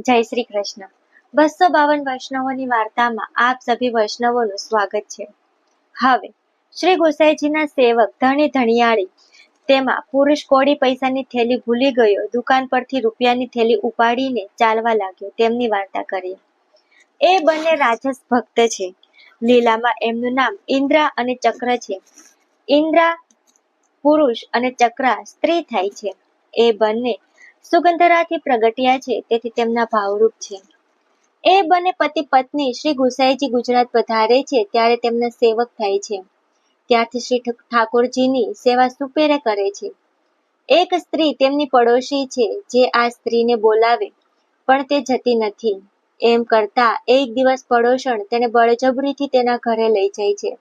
જય શ્રી કૃષ્ણ. બસો બાવન વૈષ્ણવોની વાર્તામાં આપ સભી વૈષ્ણવોનું સ્વાગત છે. હવે, શ્રી ગોસાઈજીના સેવક ધણી ધણિયાળી, તેમાં પુરુષ કોડી પૈસાની થેલી ભૂલી ગયો, દુકાન પરથી રૂપિયાની થેલી ઉપાડીને ચાલવા લાગ્યો, તેમની વાર્તા કરીએ. એ બંને રાજસ ભક્ત છે. લીલામાં એમનું નામ ઇન્દ્રા અને ચક્ર છે. ઇન્દ્રા પુરુષ અને ચક્ર સ્ત્રી થાય છે. એ બંને સુગંધરાથી પ્રગટ્યા છે, તેથી તેમના ભાવરૂપ છે. એ બંને પતિ પત્ની શ્રી ગુસાઈજી ગુજરાત પધારે છે, ત્યારે તેમના સેવક થાય છે. ત્યારથી શ્રી ઠાકોરજીની સેવા સુપેરે કરે છે. એક સ્ત્રી તેમની પડોશી છે, જે આ સ્ત્રીને બોલાવે, પણ તે જતી નથી. એમ કરતા એક દિવસ પડોશણ તેને બળજબરીથી તેના ઘરે લઈ જાય છે.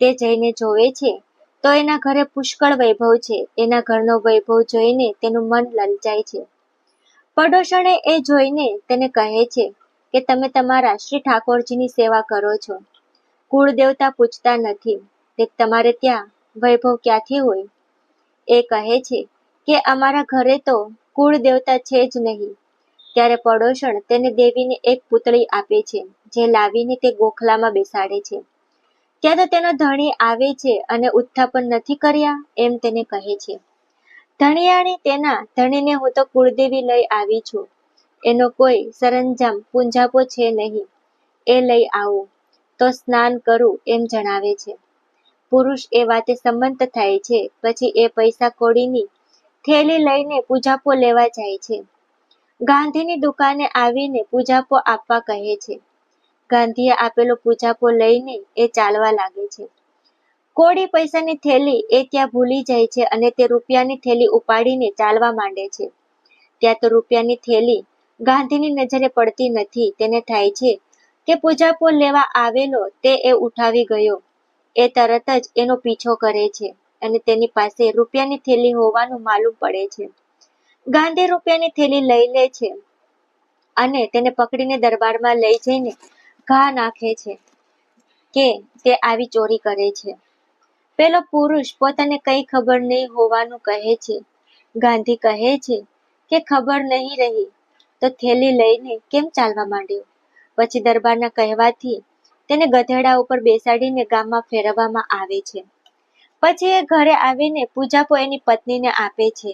તે જઈને જોવે છે તો એના ઘરે પુષ્કળ વૈભવ છે. એના ઘરનો વૈભવ જોઈને તેનું મન લલચાય છે. પડોશણે એ જોઈને તેને કહે છે કે તમે તમારા શ્રી ઠાકોરજીની સેવા કરો છો. કુળ દેવતા પૂછતા નથી તે તમારે ત્યાં વૈભવ ક્યાંથી હોય? એ કહે છે કે અમારા ઘરે તો કુળ દેવતા છે જ નહીં. ત્યારે પડોશણ તેને દેવીને એક પૂતળી આપે છે, જે લાવીને તે ગોખલામાં બેસાડે છે. ત્યાં તો તેનો ધણી આવે છે અને ઉત્થાપન નથી કર્યા એમ તેને કહે છે. ધણિયાણી તેના ધણીને હું તો કુળદેવી લઈ આવી છું. એનો કોઈ સરંજામ પૂંજાપો છે નહીં. એ લઈ આવો. તો સ્નાન કરું એમ જણાવે છે. પુરુષ એ વાતે સંમત થાય છે. પછી એ પૈસા કોડીની થેલી લઈને પૂજાપો લેવા જાય છે. ગાંધીની દુકાને આવીને પૂજાપો આપવા કહે છે. ગાંધીએ આપેલો પૂજાપો લઈને એ ચાલવા લાગે છે. કોળી પૈસાની થેલી એ ત્યાં ભૂલી જાય છે અને તે રૂપિયાની થેલી ઉપાડીને ચાલવા માંડે છે. ત્યાં તો રૂપિયાની થેલી ગાંધીની નજરે પડતી નથી, તેને થાય છે કે પૂજાપો લેવા આવેલો તે એ ઉઠાવી ગયો. એ તરત જ એનો પીછો કરે છે અને તેની પાસે રૂપિયાની થેલી હોવાનું માલુમ પડે છે. ગાંધી રૂપિયાની થેલી લઈ લે છે અને તેને પકડીને દરબારમાં લઈ જઈને ઘા નાખે છે કે તે આવી ચોરી કરે છે. પેલો પુરુષ પોતાને કઈ ખબર નહીં હોવાનું કહે છે. ગાંધી કહે છે કે ખબર નહીં રહી તો થેલી લઈને કેમ ચાલવા માંડ્યો? પછી દરબારના કહેવાથી તેને ગધેડા ઉપર બેસાડીને ગામમાં ફેરવવામાં આવે છે. પછી એ ઘરે આવીને પૂજાપો એની પત્નીને આપે છે.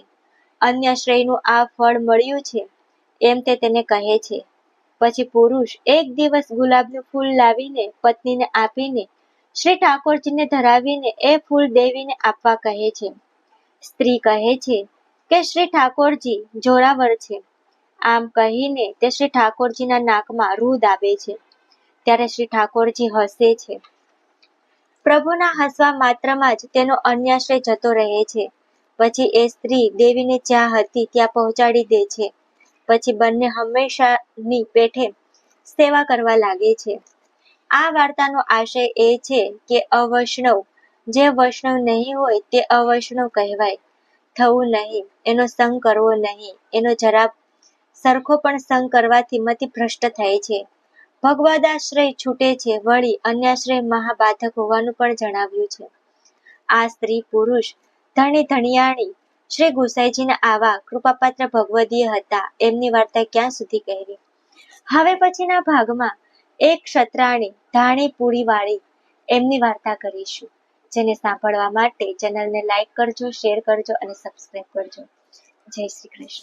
અન્ય શ્રેયનું આ ફળ મળ્યું છે એમ તે તેને કહે છે. પછી પુરુષ એક દિવસ ગુલાબનું ફૂલ લાવીને, પત્નીને આપીને, શ્રી ઠાકોરજીને ધરાવીને એ ફૂલ દેવીને આપવા કહે છે. સ્ત્રી કહે છે કે, શ્રી ઠાકોરજી, જોરાવર છે. આમ કહીને તે શ્રી ઠાકોરજીના નાકમાં રૂ દાબે છે. ત્યારે શ્રી ઠાકોરજી હસે છે. પ્રભુના હસવા માત્રમાં જ તેનો અન્યાશ્રય જતો રહે છે. પછી એ સ્ત્રી દેવીને જ્યાં હતી ત્યાં પહોંચાડી દે છે. પછી બંને હંમેશાની પેઠે સેવા કરવા લાગે છે. આ વાર્તાનો આશય એ છે કે અવૈષ્ણવ, જે વૈષ્ણવ નહીં હોય તે અવૈષ્ણવ કહેવાય. થવું નહીં, એનો સંગ કરવો નહીં, એનો જરા સરખો પણ સંગ કરવાથી મતિ ભ્રષ્ટ થાય છે. ભગવદાશ્રય છૂટે છે, વળી અન્યાશ્રય મહાબાધક હોવાનું પણ જણાવ્યું છે. આ સ્ત્રી પુરુષ ધણી ધણિયાણી શ્રી ગુસાઈજીના આવા કૃપાપાત્ર ભગવદીય હતા. એમની વાર્તા ક્યાં સુધી કહેવી? હવે પછીના ભાગમાં એક ક્ષત્રાણી ધાણી પૂરીવાળી એમની વાર્તા કરીશું, જેને સાંભળવા માટે ચેનલને લાઈક કરજો, શેર કરજો અને સબસ્ક્રાઈબ કરજો. જય શ્રી કૃષ્ણ.